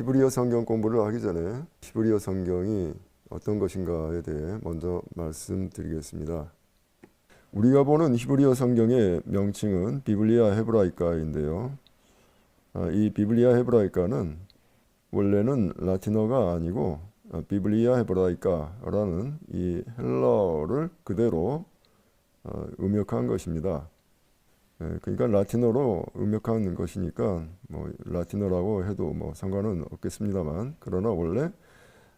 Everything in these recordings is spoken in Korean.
히브리어 성경 공부를 하기 전에 히브리어 성경이 어떤 것인가에 대해 먼저 말씀드리겠습니다. 우리가 보는 히브리어 성경의 명칭은 비블리아 헤브라이카인데요. 아, 이 비블리아 헤브라이카는 원래는 라틴어가 아니고 아, 비블리아 헤브라이카라는 이 헬라어를 그대로 어, 음역한 것입니다. 예, 그러니까 라틴어로 음역한 것이니까 뭐 라틴어라고 해도 뭐 상관은 없겠습니다만 그러나 원래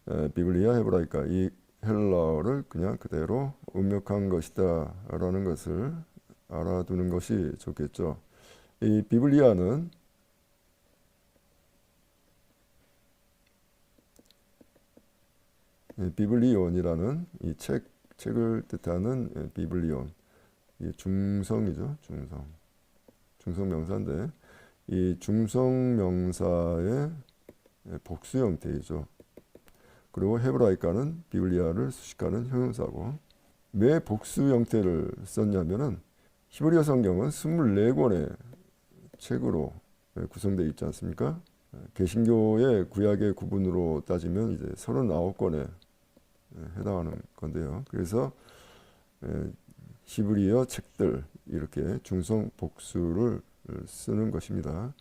에, 비블리아 헤브라이카 이 헬라어를 그냥 그대로 음역한 것이다라는 것을 알아두는 것이 좋겠죠. 이 비블리아는 이 비블리온이라는 이 책 책을 뜻하는 예, 비블리온 이 중성이죠 중성 중성 명사인데 이 중성 명사의 예, 복수 형태이죠. 그리고 헤브라이카는 비블리아를 수식하는 형용사고 왜 복수 형태를 썼냐면은 히브리어 성경은 24권의 책으로 예, 구성되어 있지 않습니까? 개신교의 구약의 구분으로 따지면 이제 39권에 해당하는 건데요. 그래서 에, 히브리어 책들 이렇게 중성 복수를 쓰는 것입니다.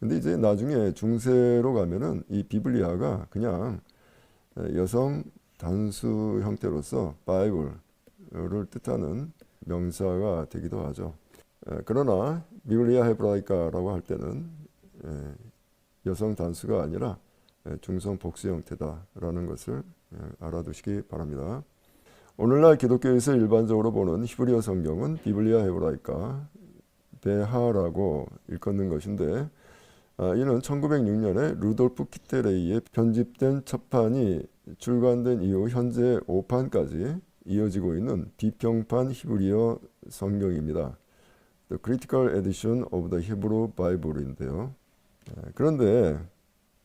근데 이제 나중에 중세로 가면은 이 비블리아가 그냥 여성 단수 형태로서 바이블을 뜻하는 명사가 되기도 하죠. 에, 그러나 비블리아 헤브라이카라고 할 때는 에, 여성 단수가 아니라 에, 중성 복수 형태다라는 것을 에, 알아두시기 바랍니다. 오늘날 기독교에서 일반적으로 보는 히브리어 성경은 비블리아 헤브라이카 베하라고 일컫는 것인데 아, 이는 1906년에 루돌프 키테레이의 편집된 첫판이 출간된 이후 현재 5판까지 이어지고 있는 비평판 히브리어 성경입니다. The Critical Edition of the Hebrew Bible인데요. 그런데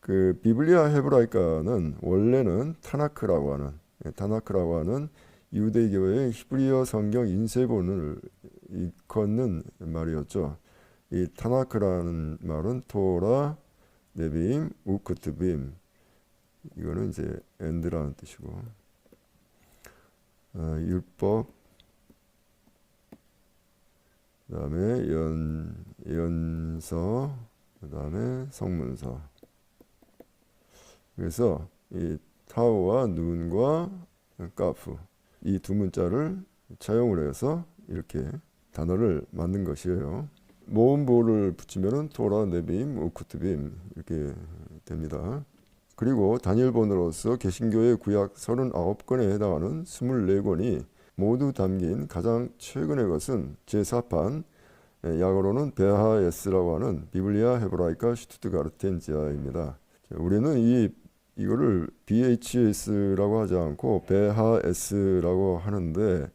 그 비블리아 헤브라이카는 원래는 타나크라고 하는 예, 타나크라고 하는 유대교의 히브리어 성경 인쇄본을 일컫는 말이었죠. 이 타나크라는 말은 토라, 네빔, 우크트빔 이거는 이제 엔드라는 뜻이고. 어, 율법. 그 다음에 연 연서. 그 다음에 성문서. 그래서 이 타우와 눈과 까프 이 두 문자를 차용을 해서 이렇게 단어를 만든 것이에요. 모음보를 붙이면은 토라, 네빔, 우쿠트빔 이렇게 됩니다. 그리고 단일본으로서 개신교의 구약 39권에 해당하는 24권이 모두 담긴 가장 최근의 것은 제4판 약어로는 베하에스라고 하는 비블리아 헤브라이카 슈투트가르텐지아입니다. 우리는 이 이거를 BHS라고 하지 않고 베하S라고 하는데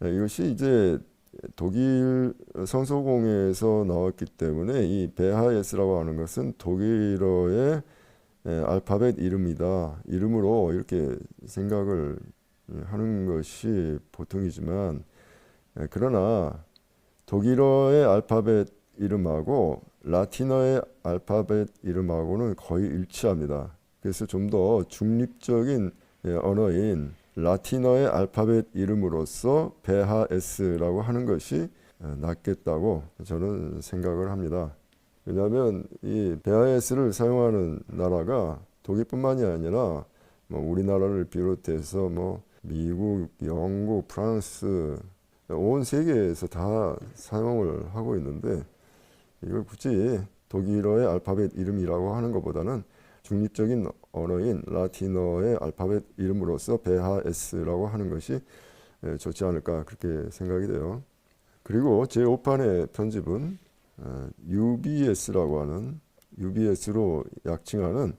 이것이 이제 독일 성서공에서 나왔기 때문에 이 베하에스라고 하는 것은 독일어의 알파벳 이름이다. 이름으로 이렇게 생각을 하는 것이 보통이지만 그러나 독일어의 알파벳 이름하고 라틴어의 알파벳 이름하고는 거의 일치합니다. 그래서 좀 더 중립적인 언어인 라틴어의 알파벳 이름으로서 베하에스라고 하는 것이 낫겠다고 저는 생각을 합니다. 왜냐하면 이 베하에스를 사용하는 나라가 독일뿐만이 아니라 뭐 우리나라를 비롯해서 뭐 미국, 영국, 프랑스 온 세계에서 다 사용을 하고 있는데 이걸 굳이 독일어의 알파벳 이름이라고 하는 것보다는 중립적인 언어인 라틴어의 알파벳 이름으로서 베하에스라고 하는 것이 좋지 않을까 그렇게 생각이 돼요. 그리고 제5판의 편집은 UBS라고 하는 UBS로 약칭하는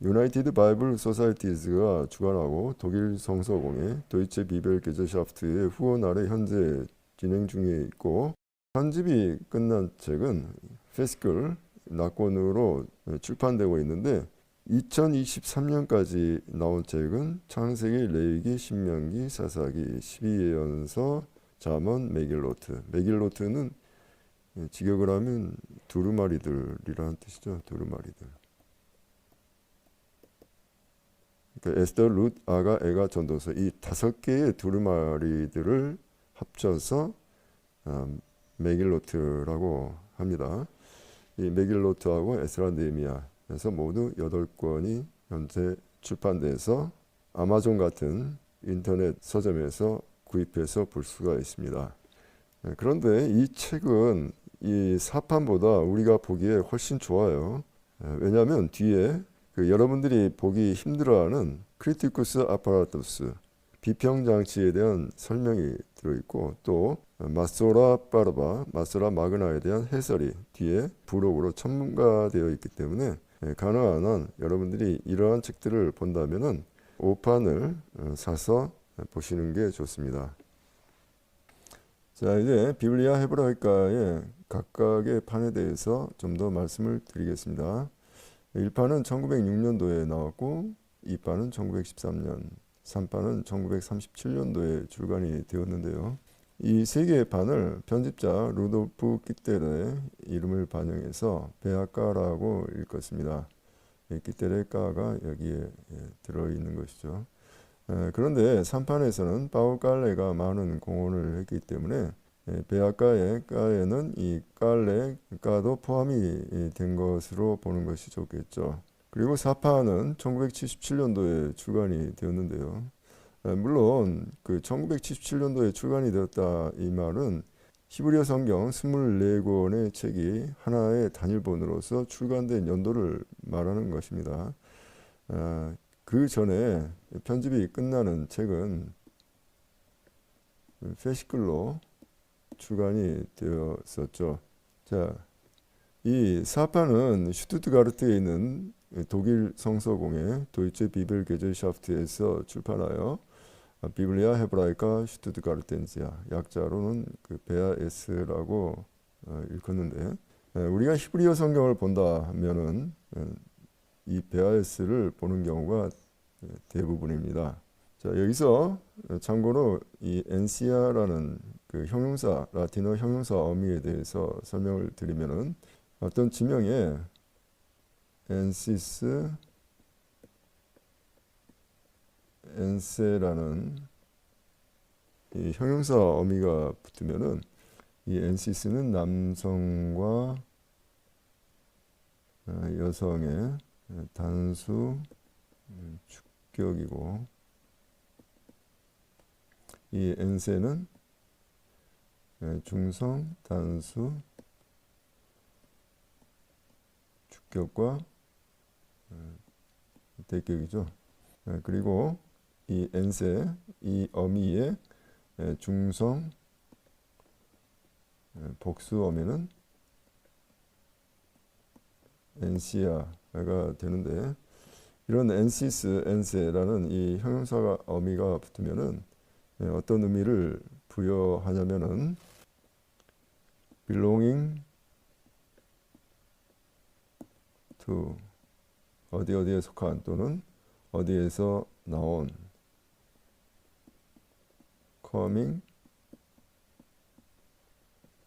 유나이티드 바이블 소사이티즈가 주관하고 독일 성서공회 도이체 비벨 게제샤프트의 후원 아래 현재 진행 중에 있고 편집이 끝난 책은 페스클 낙권으로 출판되고 있는데 2023년까지 나온 책은 창세기, 레위기, 신명기, 사사기, 12예언서, 잠언, 메길로트. 메길로트는 직역을 하면 두루마리들이라는 뜻이죠. 두루마리들. 그 에스더, 룻, 아가, 에가, 전도서 이 다섯 개의 두루마리들을 합쳐서 어, 메길로트라고 합니다. 이 메길로트하고 에스라 네미야에서 모두 여덟 권이 현재 출판돼서 아마존 같은 인터넷 서점에서 구입해서 볼 수가 있습니다. 네, 그런데 이 책은 이 사판보다 우리가 보기에 훨씬 좋아요. 네, 왜냐하면 뒤에 그 여러분들이 보기 힘들어하는 크리티쿠스 아파라토스 비평 장치에 대한 설명이 들어 있고 또 마소라 빠르바, 마소라 마그나에 대한 해설이 뒤에 부록으로 첨가되어 있기 때문에 예, 가능한 한 여러분들이 이러한 책들을 본다면은 5판을 어, 사서 보시는 게 좋습니다. 자 이제 비블리아 헤브라이카의 각각의 판에 대해서 좀 더 말씀을 드리겠습니다. 1판은 1906년도에 나왔고 2판은 1913년, 3판은 1937년도에 출간이 되었는데요. 이 세 개의 판을 편집자 루돌프 끼테르의 이름을 반영해서 베아까라고 읽었습니다. 끼테르의 까가 여기에 예, 들어있는 것이죠. 그런데 3판에서는 바울 깔레가 많은 공헌을 했기 때문에 예, 베아까의 까에는 이 깔레 까도 포함이 된 것으로 보는 것이 좋겠죠. 그리고 4판은 1977년도에 출간이 되었는데요. 물론 그 1977년도에 출간이 되었다 이 말은 히브리어 성경 24권의 책이 하나의 단일본으로서 출간된 연도를 말하는 것입니다. 그 전에 편집이 끝나는 책은 페시클로 출간이 되었었죠. 자, 이 사파는 슈투트가르트에 있는 독일 성서공회 도이체 비벨 게젤샤프트에서 출판하여 비블리아 헤브라이카 슈투트가르텐지아 약자로는 그 베아 에스라고 어, 읽었는데 우리가 히브리어 성경을 본다 하면은 이 베아 에스를 보는 경우가 대부분입니다. 자 여기서 참고로 이 엔시아라는 그 형용사 라틴어 형용사 어미에 대해서 설명을 드리면은 어떤 지명에 엔시스 엔세라는 이 형용사 어미가 붙으면은 이 엔시스는 남성과 어, 여성의 단수 음, 축격이고 이 엔세는 중성 단수 축격과 어, 대격이죠. 그리고 이 엔세, 이 어미의 중성 복수 어미는 엔시아가 되는데 이런 엔시스, 엔세라는 이 형용사가 어미가 붙으면은 어떤 의미를 부여하냐면은 belonging to 어디 어디에 속한 또는 어디에서 나온 coming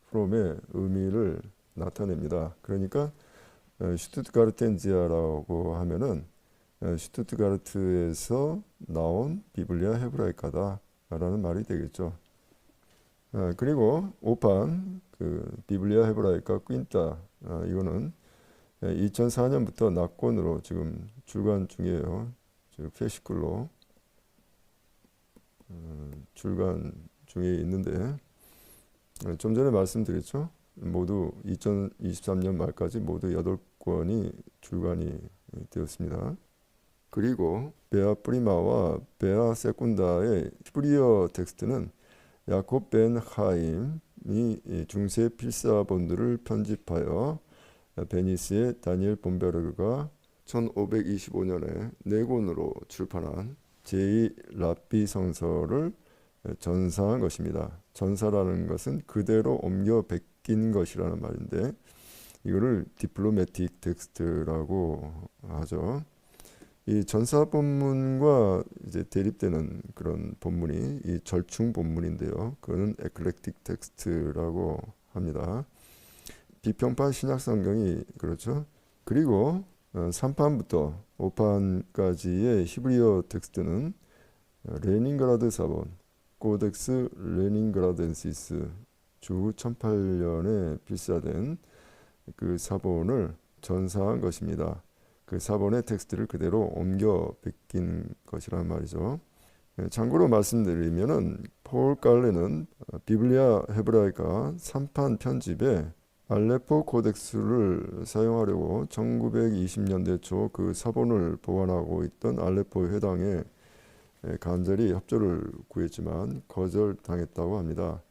from의 의미를 나타냅니다. 그러니까 슈투트가르텐지아라고 하면은 슈투트가르트에서 나온 비블리아 헤브라이카다라는 말이 되겠죠. 그리고 5판 그 비블리아 헤브라이카 퀸타 이거는 2004년부터 낙권으로 지금 출간 중이에요. 지금 페시클로 어, 출간 중에 있는데 어, 좀 전에 말씀드렸죠. 모두 2023년 말까지 모두 8권이 출간이 되었습니다. 그리고 베아 프리마와 베아 세군다의 히브리어 텍스트는 야콥 벤 하임이 중세 필사본들을 편집하여 베니스의 다니엘 본베르가 1525년에 네 권으로 출판한 제2 라피 성서를 전사한 것입니다. 전사라는 것은 그대로 옮겨 베낀 것이라는 말인데 이거를 디플로매틱 텍스트라고 하죠. 이 전사 본문과 이제 대립되는 그런 본문이 이 절충 본문인데요. 그거는 에클렉틱 텍스트라고 합니다. 비평판 신약 성경이 그렇죠. 그리고 어, 3판부터 5판까지의 히브리어 텍스트는 어, 레닌그라드 사본, 코덱스 레닌그라덴시스 주 1008년에 필사된 그 사본을 전사한 것입니다. 그 사본의 텍스트를 그대로 옮겨 베낀 것이란 말이죠. 예, 참고로 말씀드리면은 폴 깔레는 어, 비블리아 헤브라이가 3판 편집에 알레포 코덱스를 사용하려고 1920년대 초그 사본을 보관하고 있던 알레포 회당에 예, 간절히 협조를 구했지만 거절당했다고 합니다.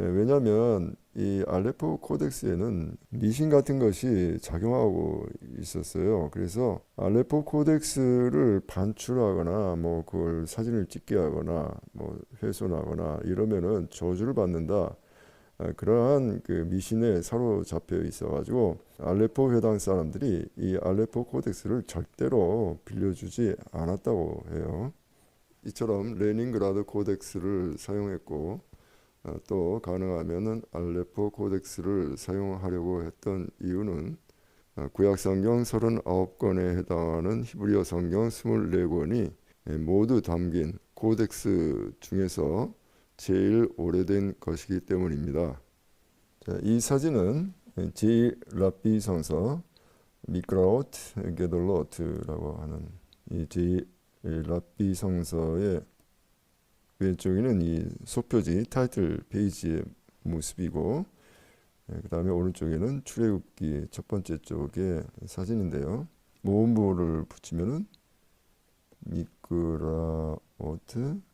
예, 왜냐하면 이 알레포 코덱스에는 미신 같은 것이 작용하고 있었어요. 그래서 알레포 코덱스를 반출하거나 뭐 그걸 사진을 찍게 하거나 뭐 훼손하거나 이러면은 저주를 받는다. 아, 그러한 그 미신에 사로잡혀 있어가지고 알레포 회당 사람들이 이 알레포 코덱스를 절대로 빌려주지 않았다고 해요. 이처럼 레닌그라드 코덱스를 사용했고 어, 또 가능하면은 알레포 코덱스를 사용하려고 했던 이유는 어, 구약 성경 39권에 해당하는 히브리어 성경 24권이 모두 담긴 코덱스 중에서 제일 오래된 것이기 때문입니다. 자, 이 사진은 제 라피 성서 미크라우트 게돌로트라고 하는 이제 라피 성서의 왼쪽에는 이 소표지 타이틀 페이지의 모습이고 그 다음에 오른쪽에는 출애굽기 첫 번째 쪽의 사진인데요. 모음부를 붙이면은 미크라오트 게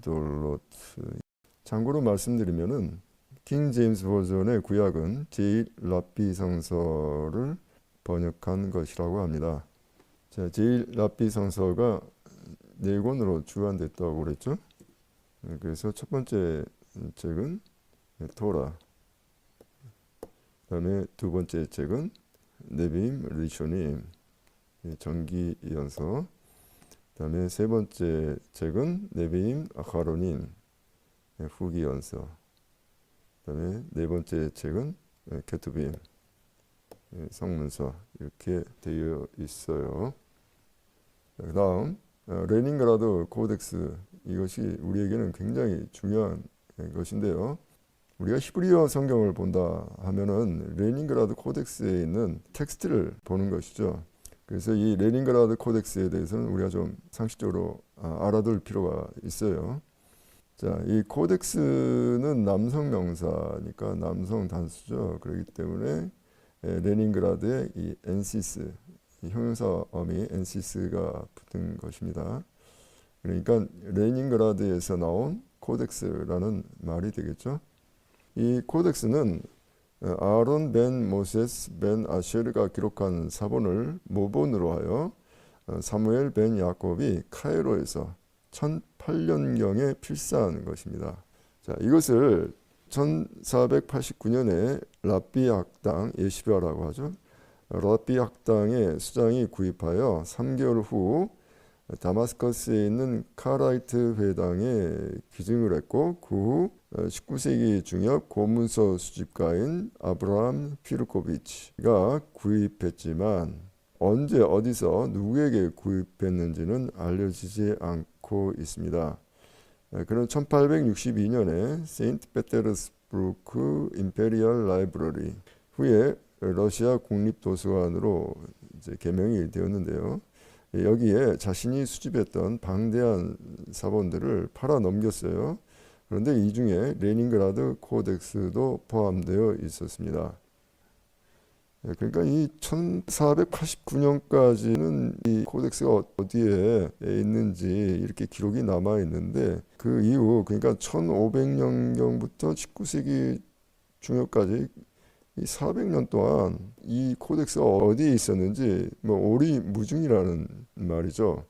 돌로트 참고로 말씀드리면은 킹 제임스 버전의 구약은 제1 라피 성서를 번역한 것이라고 합니다. 자, 제1 라피 성서가 네 권으로 주관됐다고 그랬죠. 네, 그래서 첫 번째 책은 토라. 그다음에 두 번째 책은 네빔 리쇼님 정기 연서. 그다음에 세 번째 책은 네빔 아카로닌 후기 연서. 그다음에 네 번째 책은 케투빔 성문서 이렇게 되어 있어요. 그 다음 어, 레닌그라드 코덱스 이것이 우리에게는 굉장히 중요한 것인데요. 우리가 히브리어 성경을 본다 하면은 레닌그라드 코덱스에 있는 텍스트를 보는 것이죠. 그래서 이 레닌그라드 코덱스에 대해서는 우리가 좀 상식적으로 아, 알아둘 필요가 있어요. 자, 이 코덱스는 남성 명사니까 남성 단수죠. 그렇기 때문에 레닌그라드의 이 엔시스 형용사 어미 엔시스가 붙은 것입니다. 그러니까 레닌그라드에서 나온 코덱스라는 말이 되겠죠. 이 코덱스는 아론 벤 모세스 벤 아쉐르가 기록한 사본을 모본으로 하여 사무엘 벤 야곱이 카이로에서 1008년경에 필사한 것입니다. 자, 이것을 1489년에 라비 학당 예시벼라고 하죠. 라비 학당의 수장이 구입하여 3개월 후 다마스커스에 있는 카라이트 회당에 기증을 했고 그 후 19세기 중엽 고문서 수집가인 아브라함 피르코비치가 구입했지만 언제 어디서 누구에게 구입했는지는 알려지지 않고 있습니다. 그는 1862년에 세인트 페테르스부르크 임페리얼 라이브러리 후에 러시아 국립도서관으로 이제 개명이 되었는데요. 여기에 자신이 수집했던 방대한 사본들을 팔아 넘겼어요. 그런데 이 중에 레닌그라드 코덱스도 포함되어 있었습니다. 그러니까 이 1489년까지는 이 코덱스가 어디에 있는지 이렇게 기록이 남아 있는데 그 이후 그러니까 1500년경부터 19세기 중엽까지 이 400년 동안 이 코덱스가 어디에 있었는지 뭐 오리무중이라는 말이죠.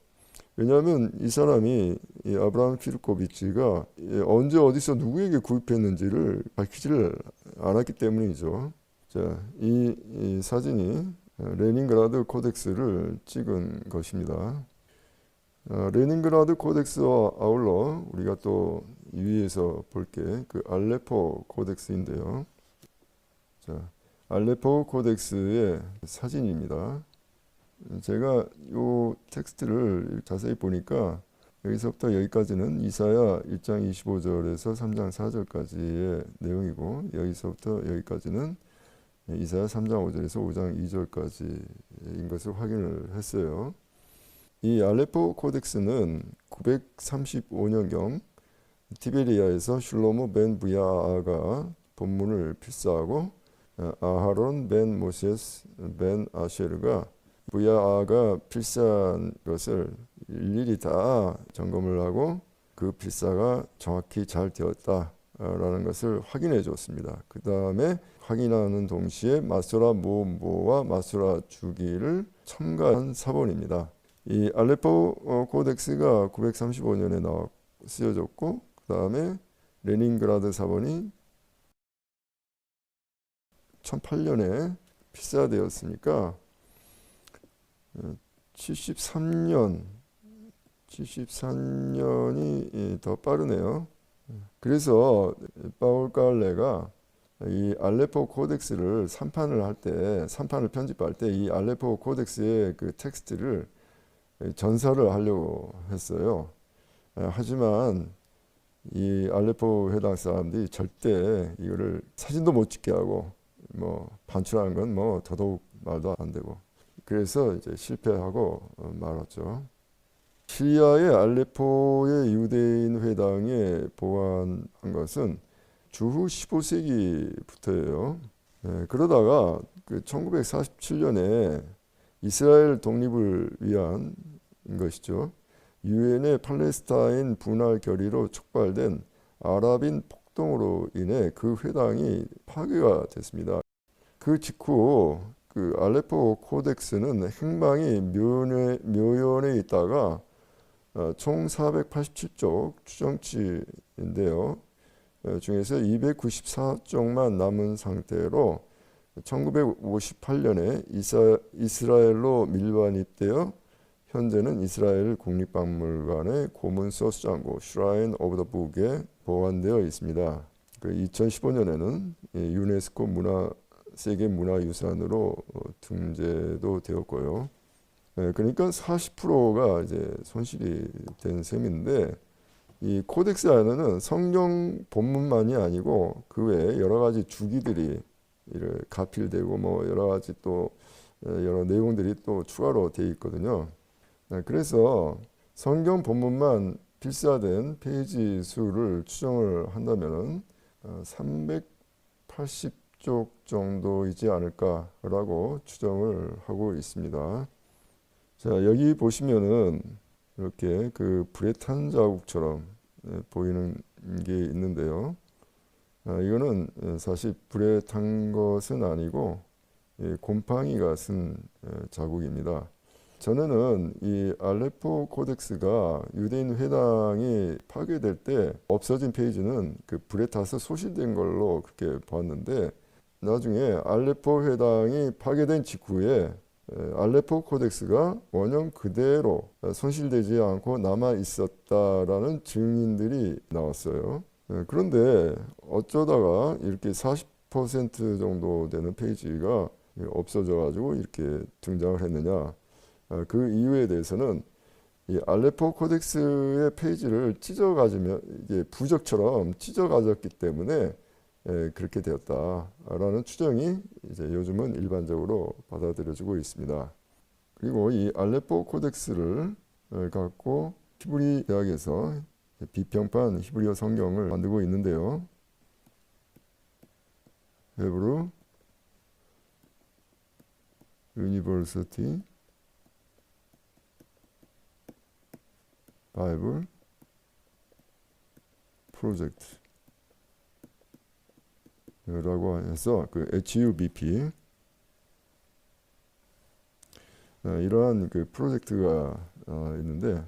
왜냐하면 이 사람이 이 아브라함 피르코비치가 언제 어디서 누구에게 구입했는지를 밝히지를 않았기 때문이죠. 자, 이, 이 사진이 레닌그라드 코덱스를 찍은 것입니다. 어, 레닌그라드 코덱스와 아울러 우리가 또 위에서 볼 게 그 알레포 코덱스인데요. 자, 알레포 코덱스의 사진입니다. 제가 이 텍스트를 자세히 보니까 여기서부터 여기까지는 이사야 1장 25절에서 3장 4절까지의 내용이고 여기서부터 여기까지는 이사야 3장 5절에서 5장 2절까지인 것을 확인을 했어요. 이 알레포 코덱스는 935년경 티베리아에서 슐로모 벤 부야아가 본문을 필사하고 아하론 벤 모세스 벤 아쉐르가 부야아가 필사한 것을 일일이 다 점검을 하고 그 필사가 정확히 잘 되었다라는 것을 확인해 줬습니다. 그 다음에 확인하는 동시에 마소라 모음보와 마소라 주기를 첨가한 사본입니다. 이 알레포 어, 코덱스가 935년에 나와 쓰여졌고 그 다음에 레닌그라드 사본이 1008년에 필사되었으니까 73년 73년이 더 빠르네요. 그래서 파울 깔레가 이 알레포 코덱스를 삼판을 할 때, 삼판을 편집할 때 이 알레포 코덱스의 그 텍스트를 전사를 하려고 했어요. 하지만 이 알레포 회당 사람들이 절대 이거를 사진도 못 찍게 하고 뭐 반출하는 건 뭐 더더욱 말도 안 되고 그래서 이제 실패하고 말았죠. 시리아의 알레포의 유대인 회당에 보관한 것은 주후 15세기부터예요. 네, 그러다가 그 1947년에 이스라엘 독립을 위한 것이죠. 유엔의 팔레스타인 분할 결의로 촉발된 아랍인 폭동으로 인해 그 회당이 파괴가 됐습니다. 그 직후 그 알레포 코덱스는 행방이 묘연에, 묘연에 있다가 어, 총 487쪽 추정치인데요. 어, 중에서 294쪽만 남은 상태로 1958년에 이사, 이스라엘로 밀반입되어 현재는 이스라엘 국립박물관의 고문 소스장고 슈라인 오브 더 북에 보관되어 있습니다. 그 2015년에는 유네스코 문화 세계 문화유산으로 어, 등재도 되었고요. 네, 그러니까 40%가 이제 손실이 된 셈인데 이 코덱스 안에는 성경 본문만이 아니고 그 외에 여러 가지 주기들이 가필되고 뭐 여러 가지 또 어, 여러 내용들이 또 추가로 되어 있거든요. 네, 그래서 성경 본문만 필사된 페이지 수를 추정을 한다면은 380 쪽 정도이지 않을까라고 추정을 하고 있습니다. 자 여기 보시면은 이렇게 그 불에 탄 자국처럼 예, 보이는 게 있는데요. 아, 이거는 사실 불에 탄 것은 아니고 예, 곰팡이가 쓴 예, 자국입니다. 전에는 이 알레포 코덱스가 유대인 회당이 파괴될 때 없어진 페이지는 그 불에 타서 소실된 걸로 그렇게 봤는데 나중에 알레포 회당이 파괴된 직후에 알레포 코덱스가 원형 그대로 손실되지 않고 남아 있었다라는 증인들이 나왔어요. 그런데 어쩌다가 이렇게 40% 정도 되는 페이지가 없어져 가지고 이렇게 등장을 했느냐 그 이유에 대해서는 이 알레포 코덱스의 페이지를 찢어 가지면 이게 부적처럼 찢어 가졌기 때문에 예, 그렇게 되었다라는 추정이 이제 요즘은 일반적으로 받아들여지고 있습니다. 그리고 이 알레포 코덱스를 어, 갖고 히브리 대학에서 비평판 히브리어 성경을 만들고 있는데요. 헤브루 유니버시티 바이블 프로젝트 라고 해서 그 HUBP 어, 이러한 그 프로젝트가 어, 있는데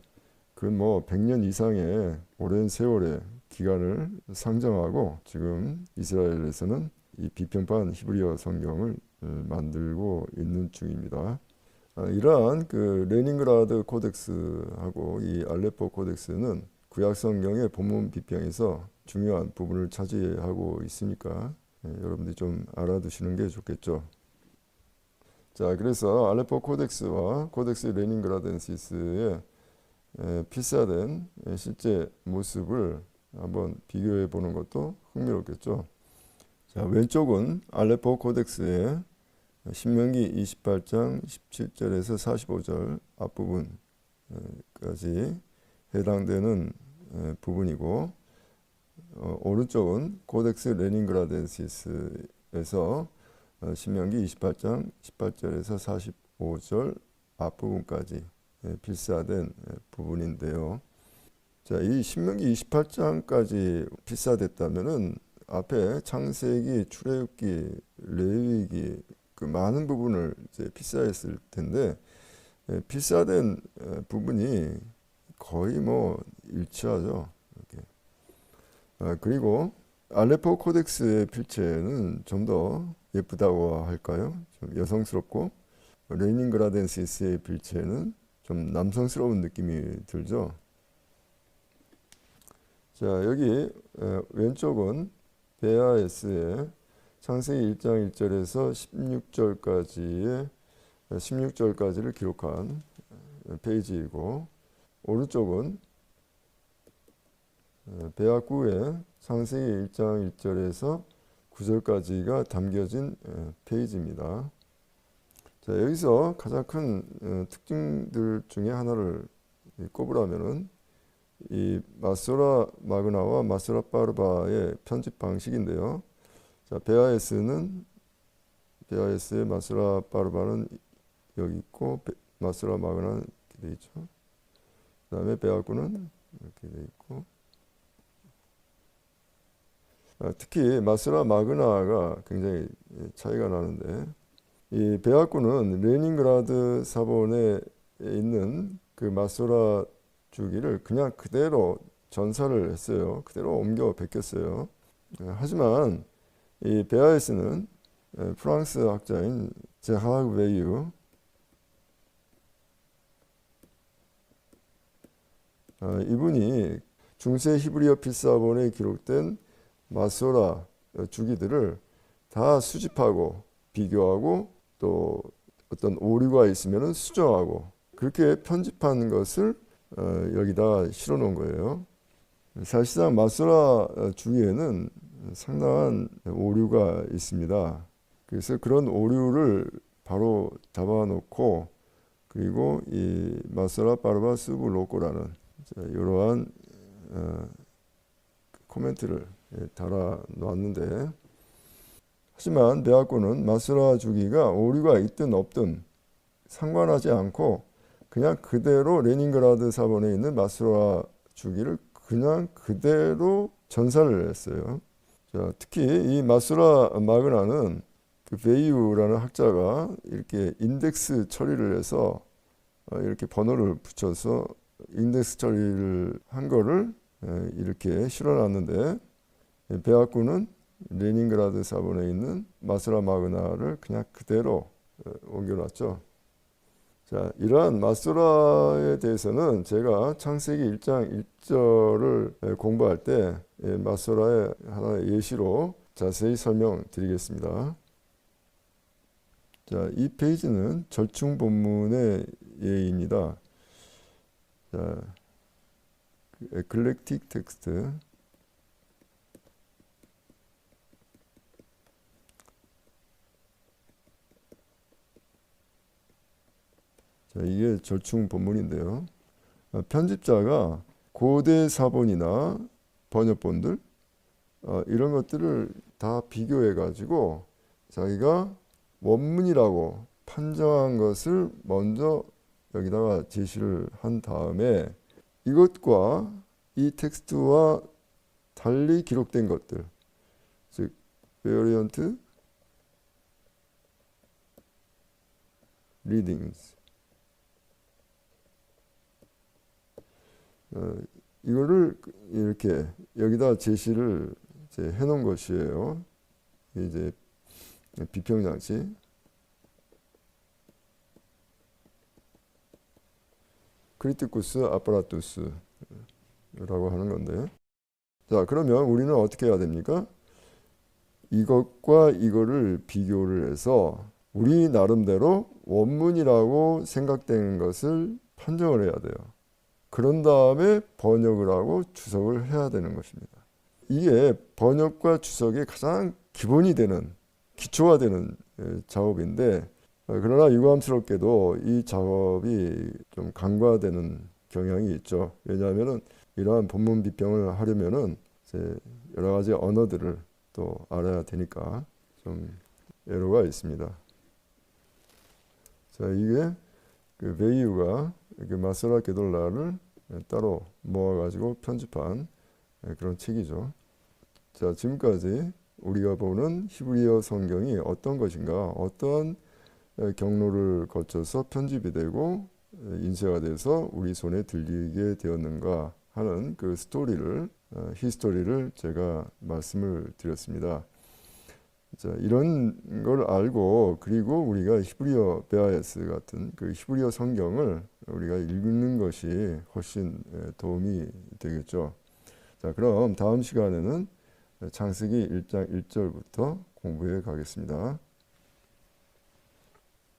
그뭐 100년 이상의 오랜 세월의 기간을 상정하고 지금 이스라엘에서는 이 비평판 히브리어 성경을 어, 만들고 있는 중입니다. 이러한 그 레닌그라드 코덱스하고 이 알레포 코덱스는 구약 성경의 본문 비평에서 중요한 부분을 차지하고 있으니까 예, 여러분들이 좀 알아두시는 게 좋겠죠. 자, 그래서 알레포 코덱스와 코덱스 레닌그라덴시스의 에, 필사된 에, 실제 모습을 한번 비교해 보는 것도 흥미롭겠죠. 자, 왼쪽은 알레포 코덱스의 신명기 28장 17절에서 45절 앞부분까지 해당되는 에, 부분이고 어, 오른쪽은 코덱스 레닌그라덴시스에서 어, 신명기 28장 18절에서 45절 앞부분까지 예, 필사된 예, 부분인데요. 자, 이 신명기 28장까지 필사됐다면은 앞에 창세기, 출애굽기, 레위기 그 많은 부분을 이제 필사했을 텐데 예, 필사된 예, 부분이 거의 뭐 일치하죠. 아, 그리고 알레포 코덱스의 필체는 좀 더 예쁘다고 할까요? 좀 여성스럽고 레닌그라덴시스의 필체는 좀 남성스러운 느낌이 들죠. 자 여기 에, 왼쪽은 베아에스의 창세기 1장 1절에서 16절까지의 16절까지를 기록한 에, 페이지이고 오른쪽은 에, 베아구의 창세기 1장 1절에서 9절까지가 담겨진 에, 페이지입니다. 자, 여기서 가장 큰 어, 특징들 중에 하나를 이 꼽으라면은 이 마소라 마그나와 마소라 파르바의 편집 방식인데요. 자, 베아에스는 베아에스의 마소라 파르바는 여기 있고 베, 마소라 마그나는 이렇게 돼 있죠. 그다음에 베아구는 이렇게 돼 있고 아, 특히 마소라 마그나가 굉장히 차이가 나는데 이 베아구는 레닌그라드 사본에 있는 그 마소라 주기를 그냥 그대로 전사를 했어요. 그대로 옮겨 베꼈어요. 하지만 이 베아에스는 프랑스 학자인 아, 이분이 중세 히브리어 필사본에 기록된 마소라 주기들을 다 수집하고 비교하고 또 어떤 오류가 있으면 수정하고 그렇게 편집한 것을 어, 여기다 실어 놓은 거예요. 사실상 마소라 주위에는 상당한 오류가 있습니다. 그래서 그런 오류를 바로 잡아놓고 그리고 이 마소라 파르바 수브 로코라는 이러한 어, 코멘트를 예, 달아 놨는데 하지만 대학교는 마스라 주기가 오류가 있든 없든 상관하지 않고 그냥 그대로 레닌그라드 사본에 있는 마스라 주기를 그냥 그대로 전사를 했어요. 자, 특히 이 마스라 마그나는 그 베이유라는 학자가 이렇게 인덱스 처리를 해서 어, 이렇게 번호를 붙여서 인덱스 처리를 한 거를 이렇게 실어놨는데 배학구는 레닌그라드 사본에 있는 마스라 마그나를 그냥 그대로 어, 옮겨놨죠. 자, 이러한 마스라에 대해서는 제가 창세기 1장 1절을 공부할 때 마스라의 하나의 예시로 자세히 설명드리겠습니다. 자, 이 페이지는 절충 본문의 예입니다. 자, 에클렉틱 텍스트 이게 절충 본문인데요. 어, 편집자가 고대 사본이나 번역본들 어, 이런 것들을 다 비교해 가지고 자기가 원문이라고 판정한 것을 먼저 여기다가 제시를 한 다음에 이것과 이 텍스트와 달리 기록된 것들 즉 readings 어, 이거를 이렇게 여기다 제시를 이제 해놓은 것이에요. 이제 비평 장치. 크리티쿠스 아파라투스라고 하는 건데. 자, 그러면 우리는 어떻게 해야 됩니까? 이것과 이거를 비교를 해서 우리 나름대로 원문이라고 생각되는 것을 판정을 해야 돼요. 그런 다음에 번역을 하고 주석을 해야 되는 것입니다. 이게 번역과 주석의 가장 기본이 되는 기초가 되는 예, 작업인데 어, 그러나 유감스럽게도 이 작업이 좀 간과되는 경향이 있죠. 왜냐하면은 이러한 본문 비평을 하려면은 이제 여러 가지 언어들을 또 알아야 되니까 좀 애로가 있습니다. 자 이게 그 베이유가 그 마스라 게돌라를 따로 모아가지고 편집한 예, 그런 책이죠. 자 지금까지 우리가 보는 히브리어 성경이 어떤 것인가, 어떤 에, 경로를 거쳐서 편집이 되고 에, 인쇄가 돼서 우리 손에 들리게 되었는가 하는 그 스토리를 어, 히스토리를 제가 말씀을 드렸습니다. 자, 이런 걸 알고 그리고 우리가 히브리어 베아에스 같은 그 히브리어 성경을 우리가 읽는 것이 훨씬 에, 도움이 되겠죠. 자, 그럼 다음 시간에는 창세기 1장 1절부터 공부해 가겠습니다.